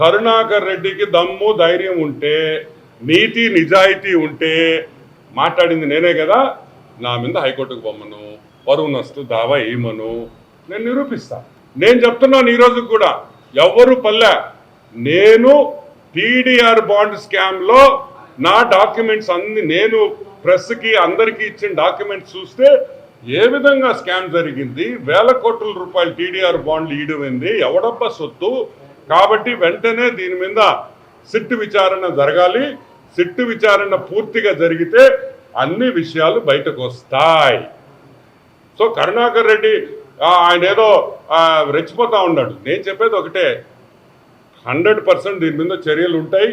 కరుణాకర్ రెడ్డికి దమ్ము ధైర్యం ఉంటే నీతి నిజాయితీ ఉంటే మాట్లాడింది నేనే కదా. నా మీద హైకోర్టుకు పొమ్మను పరువు నస్తు దావా ఏమను నేను నిరూపిస్తా. నేను చెప్తున్నాను ఈరోజు కూడా ఎవ్వరు పల్లె నేను టీడీఆర్ బాండ్ స్కామ్లో నా డాక్యుమెంట్స్ అన్ని నేను ప్రెస్కి అందరికీ ఇచ్చిన డాక్యుమెంట్స్ చూస్తే ఏ విధంగా స్కామ్ జరిగింది? వేల కోట్ల రూపాయలు టీడీఆర్ బాండ్లు ఈడమైంది ఎవడబ్బా సొత్తు? కాబట్టి వెంటనే దీని మీద సిట్టు విచారణ జరగాలి. సిట్టు విచారణ పూర్తిగా జరిగితే అన్ని విషయాలు బయటకు వస్తాయి. సో కరుణాకర్ రెడ్డి ఆయన ఏదో రెచ్చిపోతూ రెచ్చిపోతా ఉన్నాడు. నేను చెప్పేది ఒకటే. హండ్రెడ్ పర్సెంట్ దీని మీద చర్యలు ఉంటాయి.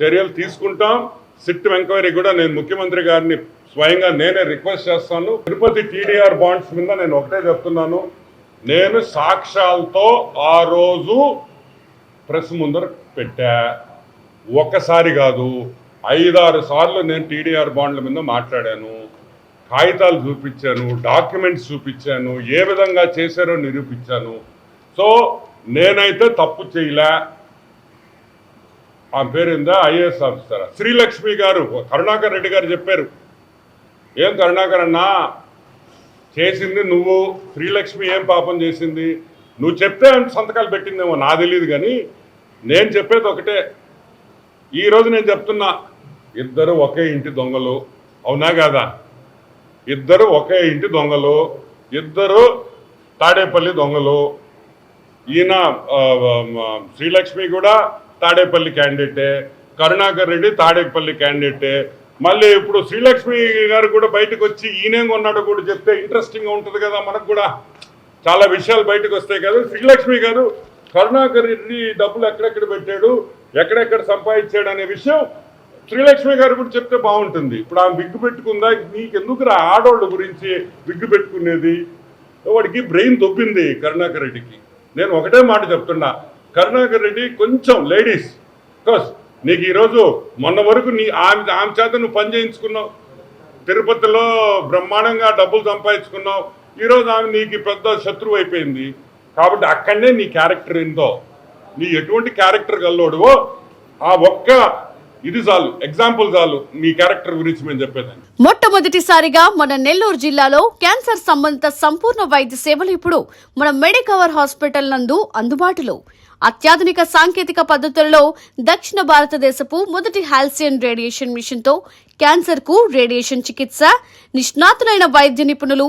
చర్యలు తీసుకుంటాం. సిట్ ఎంక్వైరీ కూడా నేను ముఖ్యమంత్రి గారిని స్వయంగా నేనే రిక్వెస్ట్ చేస్తాను. తిరుపతి టీడీఆర్ బాండ్స్ మీద నేను ఒకటే చెప్తున్నాను. నేను సాక్ష్యాలతో ఆ రోజు ప్రెస్ ముందర పెట్టా. ఒక్కసారి కాదు ఐదారు సార్లు నేను టీడీఆర్ బాండ్ల మీద మాట్లాడాను. కాగితాలు చూపించాను డాక్యుమెంట్స్ చూపించాను ఏ విధంగా చేశారో నిరూపించాను. సో నేనైతే తప్పు చేయలే. ఆమె పేరుందా ఐఏఎస్ ఆఫీసర్. శ్రీలక్ష్మి గారు కరుణాకర్ రెడ్డి గారు చెప్పారు. ఏం కరుణాకర్ అన్నా చేసింది నువ్వు శ్రీలక్ష్మి ఏం పాపం చేసింది? నువ్వు చెప్తే సంతకాలు పెట్టిందేమో నా తెలియదు కానీ నేను చెప్పేది ఒకటే. ఈరోజు నేను చెప్తున్నా ఇద్దరు ఒకే ఇంటి దొంగలు అవునా కాదా? ఇద్దరు ఒకే ఇంటి దొంగలు ఇద్దరు తాడేపల్లి దొంగలు ఈయన శ్రీలక్ష్మి కూడా తాడేపల్లి క్యాండిడేటే కరుణాకర్ రెడ్డి తాడేపల్లి క్యాండిడేటే. మళ్ళీ ఇప్పుడు శ్రీలక్ష్మి గారు కూడా బయటకు వచ్చి ఈయనేం కొన్నాడు కూడా చెప్తే ఇంట్రెస్టింగ్గా ఉంటుంది కదా మనకు కూడా. చాలా విషయాలు బయటకు వస్తాయి కదా. శ్రీలక్ష్మి గారు కరుణాకర్ రెడ్డి డబ్బులు ఎక్కడెక్కడ పెట్టాడు ఎక్కడెక్కడ సంపాదించాడు అనే విషయం శ్రీలక్ష్మి గారు కూడా చెప్తే బాగుంటుంది. ఇప్పుడు ఆమె బిగ్గు పెట్టుకుందా? నీకెందుకురా ఆడోళ్ళ గురించి బిగ్గు పెట్టుకునేది? వాడికి బ్రెయిన్ దొబ్బింది కరుణాకర్ రెడ్డికి. నేను ఒకటే మాట చెప్తున్నా కరుణాకర్ రెడ్డి కొంచెం లేడీస్. కోస్ నీకు ఈరోజు మొన్న వరకు నీ ఆమె ఆమె చేత నువ్వు పని చేయించుకున్నావు. తిరుపతిలో బ్రహ్మాండంగా డబ్బులు సంపాదించుకున్నావు. ఈరోజు ఆమె నీకు పెద్ద శత్రువు అయిపోయింది. కాబట్టి అక్కడనే నీ క్యారెక్టర్ ఏందో నీ ఎటువంటి క్యారెక్టర్ కల్లోడువో ఆ ఒక్క ఇది చాలు ఎగ్జాంపుల్ చాలు నీ క్యారెక్టర్ గురించి మేము చెప్పేదాన్ని. మొట్టమొదటిసారిగా మన నెల్లూరు జిల్లాలో క్యాన్సర్ సంబంధిత సంపూర్ణ వైద్య సేవలు ఇప్పుడు మన మెడికవర్ హాస్పిటల్ నందు అందుబాటులో. అత్యాధునిక సాంకేతిక పద్ధతులలో దక్షిణ భారతదేశపు మొదటి హాల్సియన్ రేడియేషన్ మిషన్తో క్యాన్సర్కు క్యాన్సర్కు రేడియేషన్ చికిత్స నిష్ణాతులైన వైద్య నిపుణులు